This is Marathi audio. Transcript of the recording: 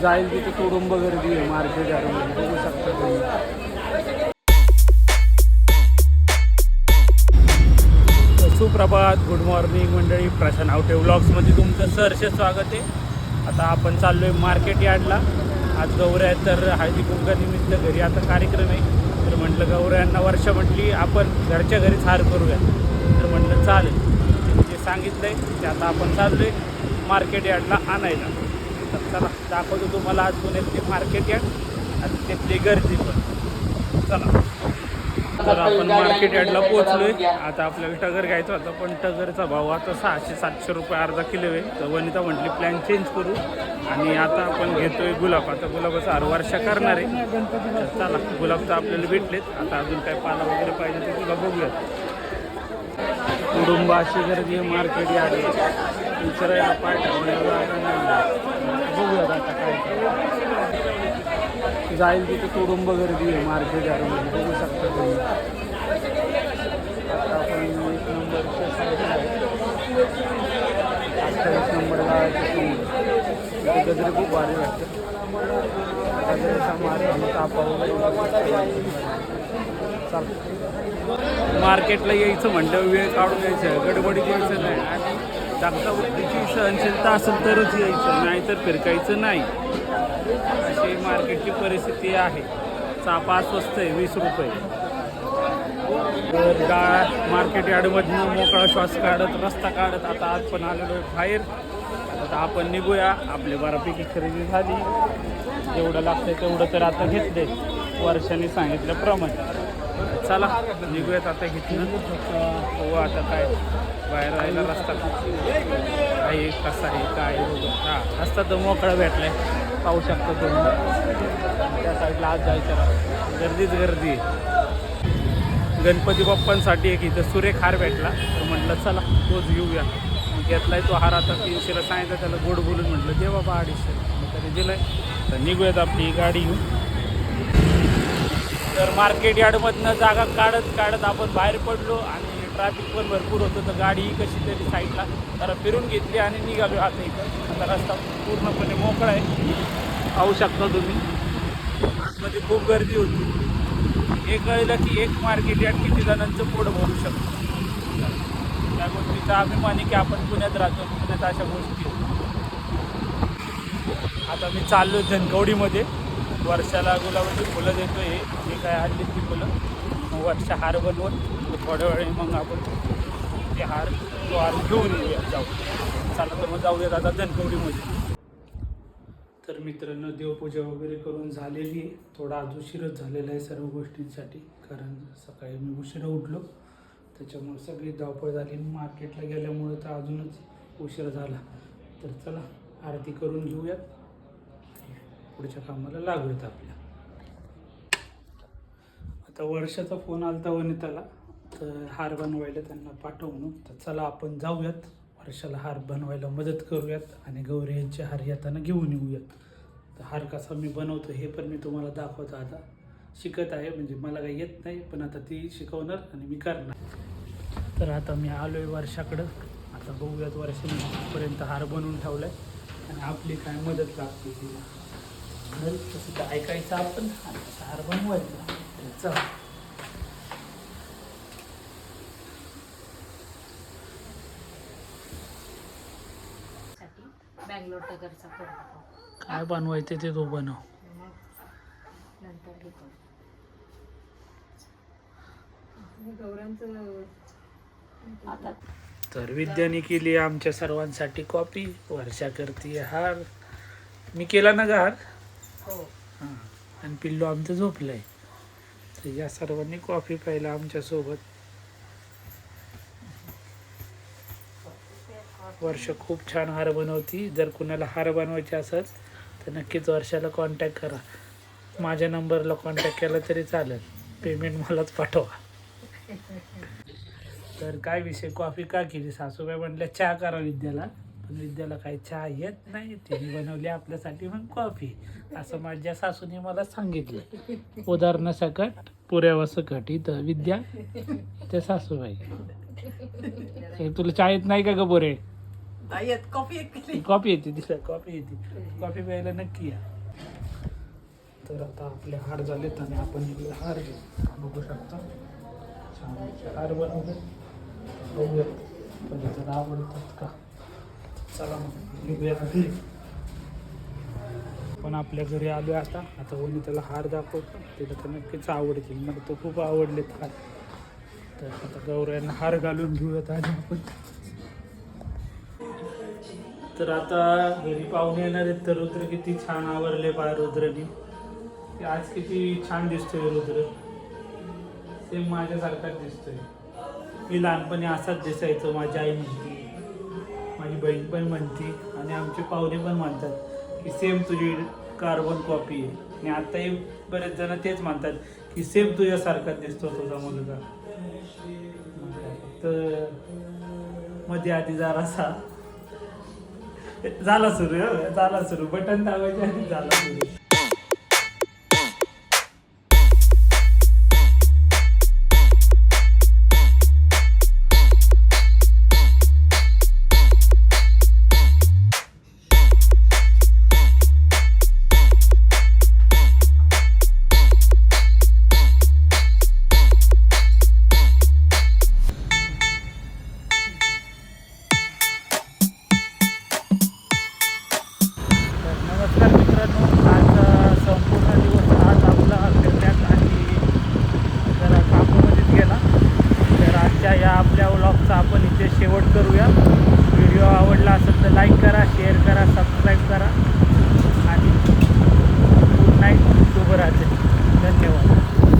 जाईल तिथे कुटुंब गर्दी आहे मार्केट यार्डमध्ये बघू शकता तुम्ही. सुप्रभात गुड मॉर्निंग मंडळी प्रशांत आवटे व्लॉग्समध्ये तुमचं सहर्ष स्वागत आहे. आता आपण चाललो आहे मार्केट यार्डला. आज गौऱ्या आहेत तर हळदी कुंकानिमित्त घरी आता कार्यक्रम आहे. तर म्हटलं गौऱ्यांना वर्ष म्हटली आपण घरच्या घरीच हार करूया तर म्हटलं चालेल. जे सांगितलं आहे ते आता आपण चाललो आहे मार्केट यार्डला आणायला. तर चला दाखवतो तुम्हाला आज पुण्यातली मार्केट यार्ड आणि तिथली गर्दी पण. चला. तर आपण मार्केट यार्डला पोहोचलोय. आता आपल्याला टगर घ्यायचा होता पण टगरचा भाव आता सहाशे सातशे रुपये अर्धा किलो आहे. तर वनिता म्हटली प्लॅन चेंज करू. आणि आता आपण घेतोय गुलाब. आता गुलाबाचा हर वर्षा करणार आहे. तर चला गुलाब तर आपल्याला भेटलेत. आता अजून काय पाला वगैरे पाहिजे ते तुला बघूयात कुटुंब अशी गर्दी आहे मार्केट यार्ड विचारायला पाहिजे बघूयात आता काय काय. जाईल तिथे तुडुंब गर्दी आहे मार्केट यार्डमध्ये बघू शकता तुम्ही. आता आपण एक नंबरच्या साईडला आहे. अठ्ठावीस नंबरला तिथे गजरे खूप भारी वाटतं गजरेचा मार्ग आणि तापा मार्केटला यायचं म्हणलं वेळ काढून यायचं. गडबडीत यायचं नाही. आणि जागता वृत्तीची सहनशीलता असेल तरच यायचं नाहीतर फिरकायचं नाही. अशी मार्केटची परिस्थिती आहे. चापा स्वस्त आहे वीस रुपये. तर गा मार्केट यार्डमधनं मोकळा श्वास काढत रस्ता काढत आता आज पण आलेलो बाहेर. आता आपण निघूया. आपली बऱ्यापैकी खरेदी झाली. जेवढं लागतं तेवढं तर आता घेतले. वर्षाने सांगितल्याप्रमाणे. चला निघूयात आता घेतलं हो आता काय? बाहेर राहायला रस्ता काही कसा आहे. काय वगैरे. रस्ता तर मोकळा भेटलाय. पाहू शकतो तुम्ही. त्या साईडला आज जायचं गर्दीच गर्दी. आहे. गणपती बाप्पांसाठी एक इथं सुरेख हार भेटला. तर म्हटलं चला तोच घेऊया. मग घेतलाय तो हार आता तीनशेला सांगितलं त्याला गोड बोलून म्हटलं दे बाबा अडीचशे. त्याने दिलंय. तर निघूयात आपली गाडी घेऊन. तर मार्केट यार्डमधनं जागा काढत काढत आपण बाहेर पडलो आणि ट्रॅफिक पण भरपूर होतं तर गाडी कशी तरी साईडला जरा फिरून घेतली आणि निघालो आता इथं. आता रस्ता पूर्णपणे मोकळा आहे. पाहू शकता तुम्ही. मध्ये खूप गर्दी होती. हे कळलं की एक मार्केट यार्ड किती जणांचं पोट भरू शकतो. त्या गोष्टीचा अभिमान आहे की आपण पुण्यात राहतो पुण्यात अशा गोष्टी. आता मी चाललो धनकवडीमध्ये वर्षाला गुलाबाची फुलं देतो हे. काय आणली ती फुलं. वरचा हार बनवून थोड्या वेळ मग आपण ते हार तो हार घेऊन येऊया जाऊ. चला तर मग जाऊया आता धनकवडीमध्ये तर मित्रांनो देवपूजा वगैरे करून झालेली आहे. थोडा आज उशीरच झालेला आहे सर्व गोष्टींसाठी कारण सकाळी मी उशिरा उठलो. त्याच्यामुळे सगळी धावपळ झाली. मार्केटला गेल्यामुळे तर अजूनच उशीर झाला. तर चला आरती करून घेऊयात. पुढच्या कामाला लागूयात आपल्या. आता वर्षाचा फोन आलता वनिताला तर हार बनवायला त्यांना पाठव म्हणून तर चला आपण जाऊयात वर्षाला हार बनवायला मदत करूयात आणि गौरी यांचे हार येताना घेऊन येऊयात. तर हार कसा मी बनवतो हे पण मी तुम्हाला दाखवतो आता. शिकत आहे म्हणजे मला काही येत नाही पण आता ती शिकवणार आणि मी करणार. तर आता मी आलो आहे वर्षाकडं. आता बघूयात वर्षापर्यंत हार बनवून ठेवला आहे आणि आपली काय मदत लागते तिला तसं तर ऐकायचं आपण आणि हार बनवायचा. चला. बँगलोर टगरचा काय बनवायचं ते तो बनव. नंतर घेतो. गौरांचं आता तर विद्याने केली आमच्या सर्वांसाठी कॉपी वर्षा करते हार. मी केला ना गा हार? हो. हां. आणि पिल्लू आमचं झोपलंय. या सर्वांनी कॉफी प्यायला आमच्यासोबत. वर्ष खूप छान हार बनवती. जर कुणाला हार बनवायचे असेल तर नक्कीच वर्षाला कॉन्टॅक्ट करा. माझ्या नंबरला कॉन्टॅक्ट केला तरी चालेल. पेमेंट मलाच पाठवा. तर काय विषय? कॉफी का केली? सासूबाई म्हणल्या चहा करा विद्याला. पण विद्याला काही चहा येत नाही तिने बनवली आपल्यासाठी मग कॉफी. असं माझ्या सासूने मला सांगितलं. उदाहरणासकट पुऱ्यावा सकट. इथं विद्या ते सासूबाई. हे तुला चहा येत नाही का ग येत कॉफी कॉफी येते दिसल्या कॉफी येते. कॉफी प्यायला नक्की या. तर आता आपले हार झालेत आणि आपण इकडे हार घेऊ. बघू शकता. छान हार बनवले. बघूयात पण तर आवडतात का? चला मग. निघूया घरी पण आपल्या घरी आलो आता. आता कोणी त्याला हार दाखवतो. तिला तर नक्कीच आवडतील मला तर खूप आवडलेत हार. तर आता गौऱ्यांना हार घालून घेऊयात आणि आपण. तर आता घरी पाहुणे येणार आहेत. तर रुद्र किती छान आवरले पाय रुद्रनी. ते आज किती छान दिसतोय रुद्र. सेम माझ्यासारखाच दिसतोय. मी लहानपणी असाच दिसायचो. माझी आई म्हणती बहीण पण म्हणते आणि आमचे पाहुणे पण म्हणतात की सेम तुझी कार्बन कॉपी आहे. आणि आत्ताही बरेच जण तेच म्हणतात की सेम तुझ्यासारखाच दिसतो तुझा मुलगा. तर मध्ये आधी जरासा झाला सुरू झाला सुरू. बटन दाबायच्या आधी झाला सुरू. आजच्या या आपल्या व्लॉगचा आपण इथे शेवट करूया. व्हिडिओ आवडला असेल तर लाईक करा शेअर करा सबस्क्राईब करा. आणि गुड नाईट शुभरात्री धन्यवाद.